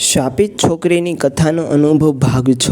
શાપિત છોકરીની કથાનો અનુભવ ભાગ છ.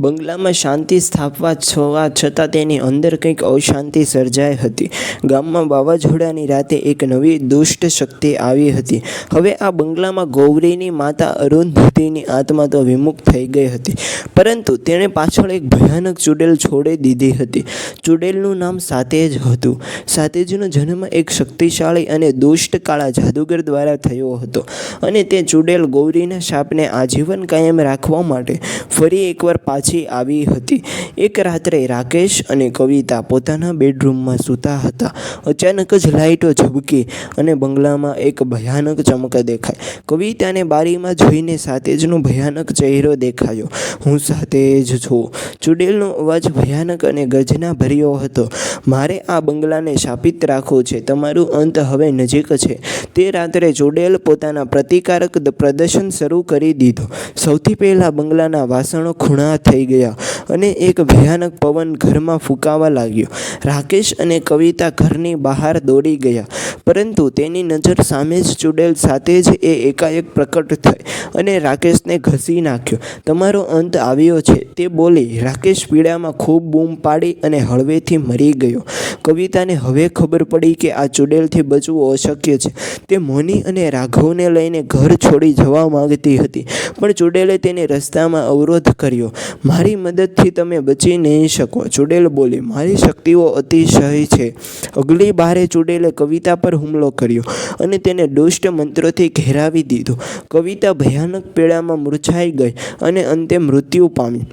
બંગલામાં શાંતિ સ્થાપવા છવા છતાં તેની અંદર કંઈક અશાંતિ સર્જાઈ હતી. ગામમાં વાવાઝોડાની રાતે એક નવી દુષ્ટ શક્તિ આવી હતી. હવે આ બંગલામાં ગૌરીની માતા અરુંધતીની આત્મા તો વિમુખ થઈ ગઈ હતી. પરંતુ તેણે પાછળ એક ભયાનક ચૂડેલ છોડી દીધી હતી. ચૂડેલનું નામ સાતેજ હતું. સાતેજનો જન્મ એક શક્તિશાળી અને દુષ્ટ કાળા જાદુગર દ્વારા થયો હતો. અને તે ચૂડેલ ગૌરીના શાપને આજીવન કાયમ રાખવા માટે ફરી એકવાર પાછી આવી હતી. એક રાત્રે રાકેશ અને કવિતા પોતાના બેડરૂમમાં સૂતા હતા. અચાનક જ લાઇટો ઝબકી અને બંગલામાં એક ભયાનક ચમક દેખાય કવિતાને બારીમાં જોઈને સાતેજનો ભયાનક ચહેરો દેખાયો. હું સાતેજ છું. ચૂડેલનો અવાજ ભયાનક અને ગજના ભર્યો હતો. મારે આ બંગલાને શાપિત રાખવું છે. તમારું અંત હવે નજીક છે. તે રાત્રે ચુડેલ પોતાના પ્રતિકારક પ્રદર્શન શરૂ કરી દીધો. સૌથી પહેલાં બંગલાના વાસણો ખૂણા થઈ ગયા અને એક ભયાનક પવન ઘરમાં ફૂંકાવા લાગ્યો. રાકેશ અને કવિતા ઘરની બહાર દોડી ગયા, પરંતુ તેની નજર સામે જ ચૂડેલ સાથે જ એ એકાએક પ્રકટ થઈ અને રાકેશને ઘસી નાખ્યો. તમારો અંત આવ્યો છે. તે બોલી, રાકેશ પીડામાં ખૂબ બૂમ પાડી અને હળવેથી મરી ગયો. કવિતાને હવે ખબર પડી કે આ ચૂડેલથી બચવું અશક્ય છે. તે મોની અને રાઘવને લઈને ઘર છોડી જવા માંગતી હતી, પણ ચૂડેલે તેને રસ્તામાં અવરોધ કર્યો. મારી મદદથી તમે બચી નહીં શકો, ચૂડેલ બોલી. મારી શક્તિઓ અતિશય છે. અગલી બારે ચૂડેલે કવિતા પર હુમલો કર્યો અને તેને દુષ્ટ મંત્રોથી ઘેરાવી દીધો. કવિતા ભયાનક પીડામાં મૂર્છાઈ ગઈ અને અંતે મૃત્યુ પામી.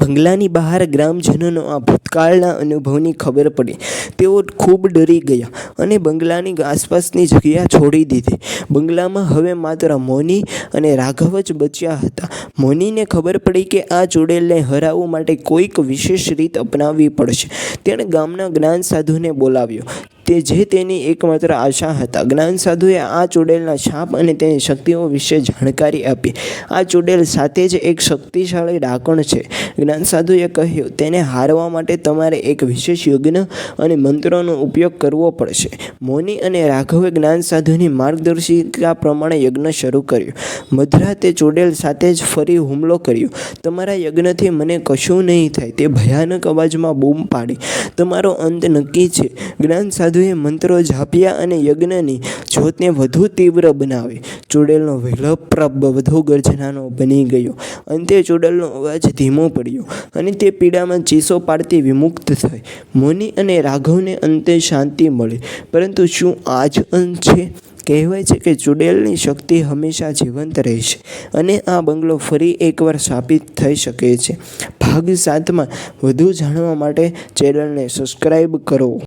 બંગલાની બહાર ગ્રામજનોનો આ ભૂતકાળના અનુભવની ખબર પડી. તેઓ ખૂબ ડરી ગયા અને બંગલાની આસપાસની જગ્યા છોડી દીધી. બંગલામાં હવે માત્ર મોની અને રાઘવ જ બચ્યા હતા. મોનીને ખબર પડી કે આ ચુડેલને હરાવવા માટે કોઈક વિશેષ રીત અપનાવવી પડશે. તેણે ગામના જ્ઞાન સાધુને બોલાવ્યો. તે જે તેની એકમાત્ર આશા હતા. જ્ઞાન સાધુએ આ ચૂડેલના શાપ અને તેની શક્તિઓ વિશે જાણકારી આપી. આ ચૂડેલ સાથે જ એક શક્તિશાળી ડાકણ છે. જ્ઞાન સાધુએ કહ્યું, તેને હારવા માટે તમારે એક વિશેષ યજ્ઞ અને મંત્રોનો ઉપયોગ કરવો પડશે. મોની અને રાઘવે જ્ઞાન સાધુની માર્ગદર્શિકા પ્રમાણે યજ્ઞ શરૂ કર્યો. મધરાતે ચૂડેલ સાથે જ ફરી હુમલો કર્યો. તમારા યજ્ઞથી મને કશું નહીં થાય. તે ભયાનક અવાજમાં બૂમ પાડી. તમારો અંત નક્કી છે. જ્ઞાન સાધુએ મંત્રો જાપ્યા અને યજ્ઞની જ્યોતને વધુ તીવ્ર બનાવી. ચૂડેલનો વિલપ વધુ ગર્જનાનો બની ગયો. અંતે ચૂડેલનો અવાજ ધીમો પડ્યો અને તે પીડામાં ચીસો પાડતી વિમુક્ત થઈ. મુનિ અને રાઘવને અંતે શાંતિ મળી. પરંતુ શું આ જ અંત છે? કહેવાય છે કે ચૂડેલની શક્તિ હંમેશા જીવંત રહેશે અને આ બંગલો ફરી એકવાર સ્થાપિત થઈ શકે છે. ભાગ સાતમાં વધુ જાણવા માટે ચેનલને સબસ્ક્રાઈબ કરો.